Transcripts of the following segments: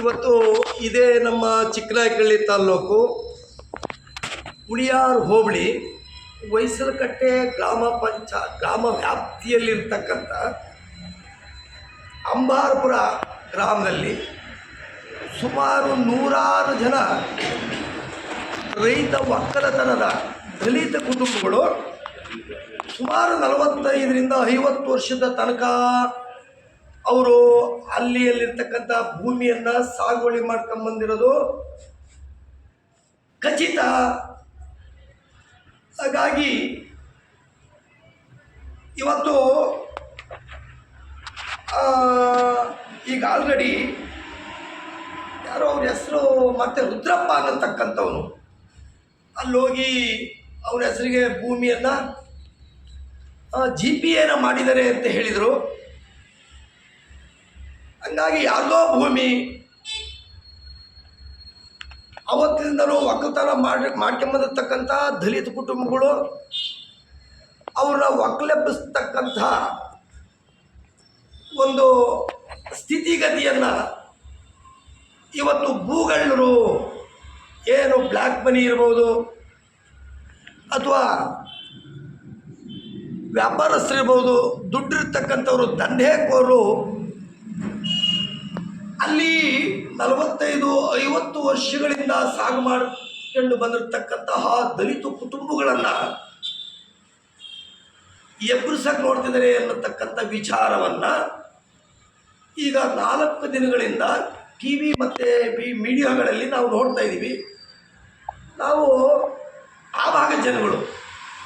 ಇವತ್ತು ಇದೇ ನಮ್ಮ ಚಿಕ್ಕನಾಯಕಳ್ಳಿ ತಾಲ್ಲೂಕು ಉಳಿಯಾರ್ ಹೋಬಳಿ ಹೊಯ್ಸಲಕಟ್ಟೆ ಗ್ರಾಮ ಪಂಚ, ಗ್ರಾಮ ವ್ಯಾಪ್ತಿಯಲ್ಲಿರ್ತಕ್ಕಂಥ ಅಂಬಾರ್ಪುರ ಗ್ರಾಮದಲ್ಲಿ ಸುಮಾರು ನೂರಾರು ಜನ ರೈತ ಒಕ್ಕಲತನದ ದಲಿತ ಕುಟುಂಬಗಳು ಸುಮಾರು ನಲವತ್ತೈದರಿಂದ ಐವತ್ತು ವರ್ಷದ ತನಕ ಅವರು ಅಲ್ಲಿ ಅಲ್ಲಿರ್ತಕ್ಕಂಥ ಭೂಮಿಯನ್ನು ಸಾಗುವಳಿ ಮಾಡ್ಕೊಂಬಂದಿರೋದು ಖಚಿತ. ಹಾಗಾಗಿ ಇವತ್ತು ಈಗ ಆಲ್ರೆಡಿ ಯಾರೋ ಅವ್ರ ಹೆಸರು ಮತ್ತೆ ರುದ್ರಪ್ಪ ಅನ್ನತಕ್ಕಂಥವನು. ಅಲ್ಲೋಗಿ ಅವ್ರ ಹೆಸರಿಗೆ ಭೂಮಿಯನ್ನು ಜಿ ಪಿ ಎನ ಮಾಡಿದ್ದಾರೆ ಅಂತ ಹೇಳಿದರು. ಹಂಗಾಗಿ ಯಾರ್ದೋ ಭೂಮಿ ಅವತ್ತಿನಿಂದಲೂ ಒಕ್ಕಲುತನ ಮಾಡಿ ಮಾಡ್ಕೊಂಬಂದಿರ್ತಕ್ಕಂಥ ದಲಿತ ಕುಟುಂಬಗಳು ಅವ್ರನ್ನ ಒಕ್ಕಲೆಬ್ಬಿಸ್ತಕ್ಕಂಥ ಒಂದು ಸ್ಥಿತಿಗತಿಯನ್ನು ಇವತ್ತು ಭೂಗಳ್ಳರು ಏನು ಬ್ಲ್ಯಾಕ್ ಮನಿ ಇರ್ಬೋದು ಅಥವಾ ವ್ಯಾಪಾರಸ್ಥರಿರ್ಬೋದು ದುಡ್ಡಿರ್ತಕ್ಕಂಥವ್ರು ದಂಧೆಕೋರು ಅಲ್ಲಿ ನಲವತ್ತೈದು, ಐವತ್ತು ವರ್ಷಗಳಿಂದ ಸಾಗು ಮಾಡಿಕೊಂಡು ಬಂದಿರತಕ್ಕಂತಹ ದಲಿತ ಕುಟುಂಬಗಳನ್ನು ಎಬ್ಬರಿಸಕ್ಕೆ ನೋಡ್ತಿದ್ದಾರೆ ಅನ್ನತಕ್ಕಂಥ ವಿಚಾರವನ್ನು ಈಗ ನಾಲ್ಕು ದಿನಗಳಿಂದ ಟಿ ವಿ ಮತ್ತು ಬಿ ಮೀಡಿಯಾಗಳಲ್ಲಿ ನಾವು ನೋಡ್ತಾ ಇದ್ದೀವಿ. ನಾವು ಆ ಭಾಗದ ಜನಗಳು,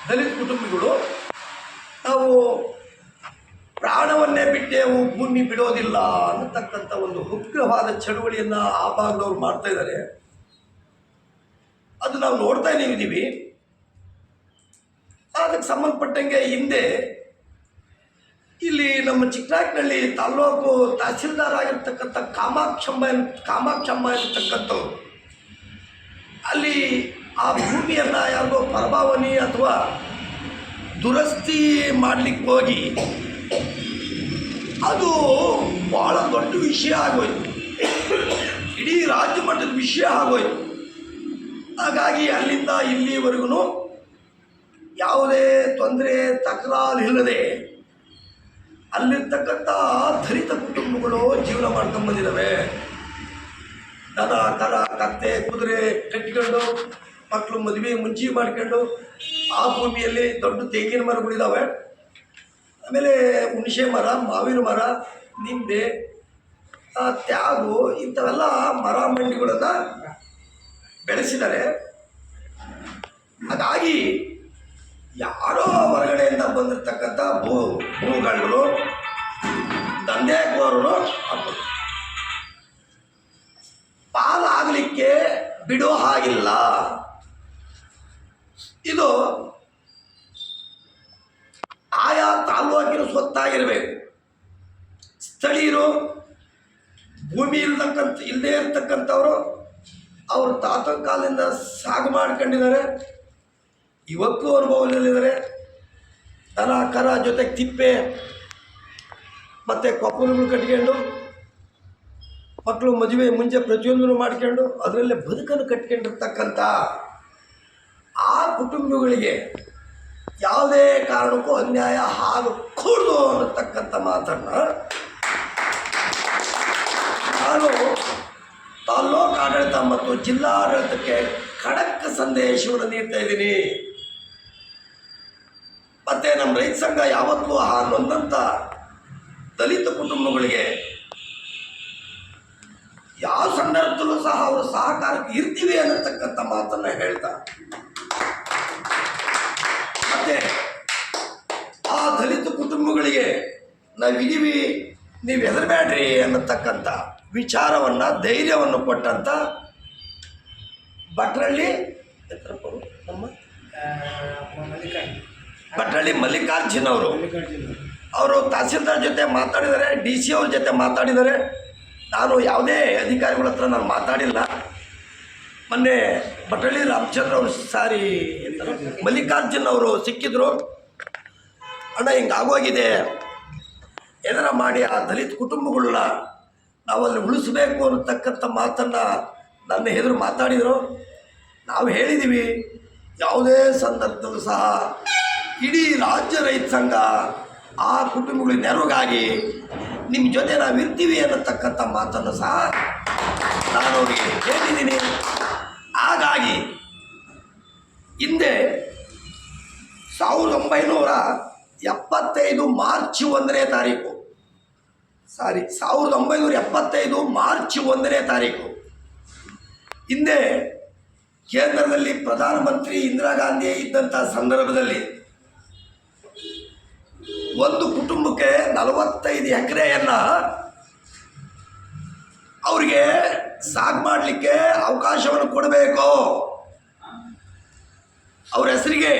ದಲಿತ ಕುಟುಂಬಗಳು, ನಾವು ಬಿಟ್ಟೆವು ಭೂಮಿ ಬಿಡೋದಿಲ್ಲ ಅನ್ನತಕ್ಕಂಥ ಒಂದು ಉಗ್ರವಾದ ಚಳುವಳಿಯನ್ನು ಆ ಭಾಗದವ್ರು ಮಾಡ್ತಾ ಇದ್ದಾರೆ. ಅದು ನಾವು ನೋಡ್ತಾ ಇದ್ದೀವಿ. ಅದಕ್ಕೆ ಸಂಬಂಧಪಟ್ಟಂಗೆ ಹಿಂದೆ ಇಲ್ಲಿ ನಮ್ಮ ಚಿಕ್ಕನಾಕ್ನಳ್ಳಿ ತಾಲ್ಲೂಕು ತಹಸೀಲ್ದಾರ್ ಆಗಿರ್ತಕ್ಕಂಥ ಕಾಮಾಕ್ಷಮ್ಮ ಕಾಮಾಕ್ಷಮ್ಮ ಇರ್ತಕ್ಕಂಥವ್ರು. ಅಲ್ಲಿ ಆ ಭೂಮಿಯನ್ನು ಯಾರಿಗೋ ಪರಭಾವನೆ ಅಥವಾ ದುರಸ್ತಿ ಮಾಡಲಿಕ್ಕೆ ಹೋಗಿ ಅದು ಬಹಳ ದೊಡ್ಡ ವಿಷಯ ಆಗೋಯ್ತು. ಇಡೀ ರಾಜ್ಯ ಮಟ್ಟದ ವಿಷಯ ಆಗೋಯ್ತು. ಹಾಗಾಗಿ ಅಲ್ಲಿಂದ ಇಲ್ಲಿವರೆಗೂ ಯಾವುದೇ ತೊಂದರೆ, ತಕರಾರು ಇಲ್ಲದೆ ಅಲ್ಲಿರ್ತಕ್ಕಂಥ ಧರಿತ ಕುಟುಂಬಗಳು ಜೀವನ ಮಾಡ್ಕೊಂಡು ಬಂದಿದ್ದಾವೆ ದನ, ಕರ, ಕತ್ತೆ, ಕುದುರೆ ಕಟ್ಟಿಕೊಂಡು ಮಕ್ಕಳು ಮದುವೆ ಮುಂಚಿ ಮಾಡ್ಕೊಂಡು ಆ ಭೂಮಿಯಲ್ಲಿ ದೊಡ್ಡ ತೆಂಗಿನ ಮರಗಳಿದ್ದಾವೆ ಆಮೇಲೆ ಹುಣಸೆ ಮರ, ಮಾವಿನ ಮರ, ನಿಂಬೆ ತ್ಯಾಗು ಇಂಥವೆಲ್ಲ ಮರ ಮಂಡಿಗಳನ್ನು ಬೆಳೆಸಿದ್ದಾರೆ. ಅದಾಗಿ ಯಾರೋ ಹೊರಗಡೆಯಿಂದ ಬಂದಿರತಕ್ಕಂಥ ಭೂ ಭೂಗಳು ದಂಧೆಕೋರರು ಹಾಕೋದು ಪಾಲಾಗಲಿಕ್ಕೆ ಬಿಡೋ ಹಾಗಿಲ್ಲ. ಇದು ಸ್ವತ್ತಾಗಿರಬೇಕು ಸ್ಥಳೀಯರು ಭೂಮಿ ಇಲ್ದಕ್ಕಂಥ ಇಲ್ಲದೇ ಇರತಕ್ಕಂಥವರು ಅವರು ತಾತ ಕಾಲದಿಂದ ಸಾಗು ಮಾಡ್ಕೊಂಡಿದ್ದಾರೆ. ಇವತ್ತು ಅನುಭವದಲ್ಲಿದ್ದಾರೆ. ದನ ಕರ ಜೊತೆಗೆ ತಿಪ್ಪೆ ಮತ್ತು ಕೊಪ್ಪಲುಗಳು ಕಟ್ಕೊಂಡು, ಮಕ್ಕಳು ಮದುವೆ ಮುಂಚೆ ಪ್ರತಿಯೊಂದನ್ನು ಮಾಡ್ಕೊಂಡು, ಅದರಲ್ಲೇ ಬದುಕನ್ನು ಕಟ್ಕೊಂಡಿರ್ತಕ್ಕಂಥ ಆ ಕುಟುಂಬಗಳಿಗೆ ಯಾವುದೇ ಕಾರಣಕ್ಕೂ ಅನ್ಯಾಯ ಆಗಕೂಡದು ಅನ್ನತಕ್ಕಂಥ ಮಾತನ್ನು ನಾನು ತಾಲ್ಲೂಕು ಆಡಳಿತ ಮತ್ತು ಜಿಲ್ಲಾಡಳಿತಕ್ಕೆ ಖಡಕ್ ಸಂದೇಶವನ್ನು ನೀಡ್ತಾ ಇದ್ದೀನಿ. ಮತ್ತೆ ನಮ್ಮ ರೈತ ಸಂಘ ಯಾವತ್ತೂ ಆ ನೊಂದಂಥ ದಲಿತ ಕುಟುಂಬಗಳಿಗೆ ಯಾವ ಸಂದರ್ಭದಲ್ಲೂ ಸಹ ಅವರು ಸಹಕಾರಕ್ಕೆ ಇರ್ತೀವಿ ಅನ್ನತಕ್ಕಂಥ ಮಾತನ್ನು ಹೇಳ್ತಾ ಆ ದಲಿತ ಕುಟುಂಬಗಳಿಗೆ ನಾವಿದ್ದೀವಿ ನೀವು ಹೆದರಬೇಡ್ರಿ ಅನ್ನತಕ್ಕಂಥ ವಿಚಾರವನ್ನು ಧೈರ್ಯವನ್ನು ಕೊಟ್ಟಂಥ ಭಟ್ರಳ್ಳಿ? ನಮ್ಮ ಭಟ್ರಳ್ಳಿ ಮಲ್ಲಿಕಾರ್ಜುನ್ ಅವರು. ಅವರು ತಹಸೀಲ್ದಾರ್ ಜೊತೆ ಮಾತಾಡಿದ್ದಾರೆ ಡಿ ಸಿ ಅವ್ರ ಜೊತೆ ಮಾತಾಡಿದ್ದಾರೆ. ನಾನು ಯಾವುದೇ ಅಧಿಕಾರಿಗಳ ಹತ್ರ ನಾನು ಮಾತಾಡಿಲ್ಲ. ಮೊನ್ನೆ ಬಟಳಿ ರಾಮಚಂದ್ರ ಅವರು ಸಾರಿ ಮಲ್ಲಿಕಾರ್ಜುನ್ ಅವರು ಸಿಕ್ಕಿದ್ರು. ಅಣ್ಣ, ಹಿಂಗೆ ಆಗೋಗಿದೆ. ಎದರ ಮಾಡಿ ಆ ದಲಿತ ಕುಟುಂಬಗಳನ್ನ ನಾವಲ್ಲಿ ಉಳಿಸ್ಬೇಕು ಅನ್ನತಕ್ಕಂಥ ಮಾತನ್ನು ನನ್ನ ಎದುರು ಮಾತಾಡಿದರು. ನಾವು ಹೇಳಿದ್ದೀವಿ ಯಾವುದೇ ಸಂದರ್ಭದಲ್ಲೂ ಸಹ ಇಡೀ ರಾಜ್ಯ ರೈತ ಸಂಘ ಆ ಕುಟುಂಬಗಳ ನೆರವಾಗಿ ನಿಮ್ಮ ಜೊತೆ ನಾವು ಇರ್ತೀವಿ ಅನ್ನತಕ್ಕಂಥ ಮಾತನ್ನು ಸಹ ನಾನು ಅವರಿಗೆ ಹೇಳಿದ್ದೀನಿ. ಹಾಗಾಗಿ ಹಿಂದೆ ಸಾವಿರದ ಒಂಬೈನೂರ ಎಪ್ಪತ್ತೈದು ಮಾರ್ಚ್ ಒಂದನೇ ತಾರೀಕು. ಸಾರಿ, ಸಾವಿರದ ಒಂಬೈನೂರ ಎಪ್ಪತ್ತೈದು ಮಾರ್ಚ್ ಒಂದನೇ ತಾರೀಕು. ಹಿಂದೆ ಕೇಂದ್ರದಲ್ಲಿ ಪ್ರಧಾನಮಂತ್ರಿ ಇಂದಿರಾ ಗಾಂಧಿ ಇದ್ದಂಥ ಸಂದರ್ಭದಲ್ಲಿ ಒಂದು ಕುಟುಂಬಕ್ಕೆ ನಲವತ್ತೈದು ಎಕರೆಯನ್ನು ಅವರಿಗೆ ಸಾగు ಮಾಡಲಿಕ್ಕೆ ಅವಕಾಶವನ್ನು ಕೊಡಬೇಕು. ಅವ್ರ ಹೆಸರಿಗೆ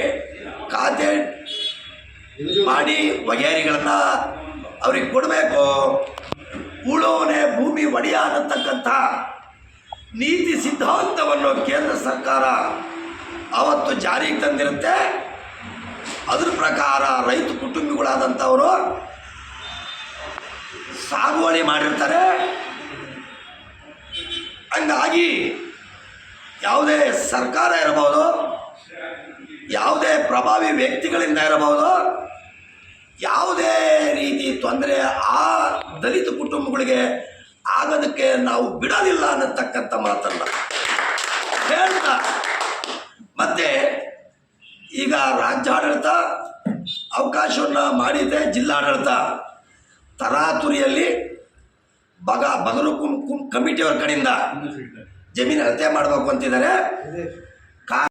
ಖಾತೆ ಮಾಡಿ ವಗೇರಿಗಳನ್ನು ಅವ್ರಿಗೆ ಕೊಡಬೇಕು. ಉಳೋನೆ ಭೂಮಿ ಒಡೆಯ ಅನ್ನತಕ್ಕಂಥ ನೀತಿ ಸಿದ್ಧಾಂತವನ್ನು ಕೇಂದ್ರ ಸರ್ಕಾರ ಅವತ್ತು ಜಾರಿಗೆ ತಂದಿರುತ್ತೆ. ಅದ್ರ ಪ್ರಕಾರ ರೈತ ಕುಟುಂಬಿಗಳಾದಂಥವರು ಸಾಗುವಳಿ ಮಾಡಿರ್ತಾರೆ. ಹಂಗಾಗಿ ಯಾವುದೇ ಸರ್ಕಾರ ಇರಬಹುದು, ಯಾವುದೇ ಪ್ರಭಾವಿ ವ್ಯಕ್ತಿಗಳಿಂದ ಇರಬಹುದು, ಯಾವುದೇ ರೀತಿ ತೊಂದರೆ ಆ ದಲಿತ ಕುಟುಂಬಗಳಿಗೆ ಆಗೋದಕ್ಕೆ ನಾವು ಬಿಡೋದಿಲ್ಲ ಅನ್ನತಕ್ಕಂಥ ಮಾತಲ್ಲ. ಹೇಳ್ತಾ. ಮತ್ತೆ ಈಗ ರಾಜ್ಯಾಡಳಿತ ಅವಕಾಶವನ್ನು ಮಾಡಿದೆ, ಜಿಲ್ಲಾಡಳಿತ. ತರಾತುರಿಯಲ್ಲಿ ಬಗ ಬಗರು ಕುಂ ಕುಂ ಕಮಿಟಿಯವ್ರ ಕಡೆಯಿಂದ ಜಮೀನು ಅಳತೆ ಮಾಡಬೇಕು ಅಂತಿದ್ದಾರೆ.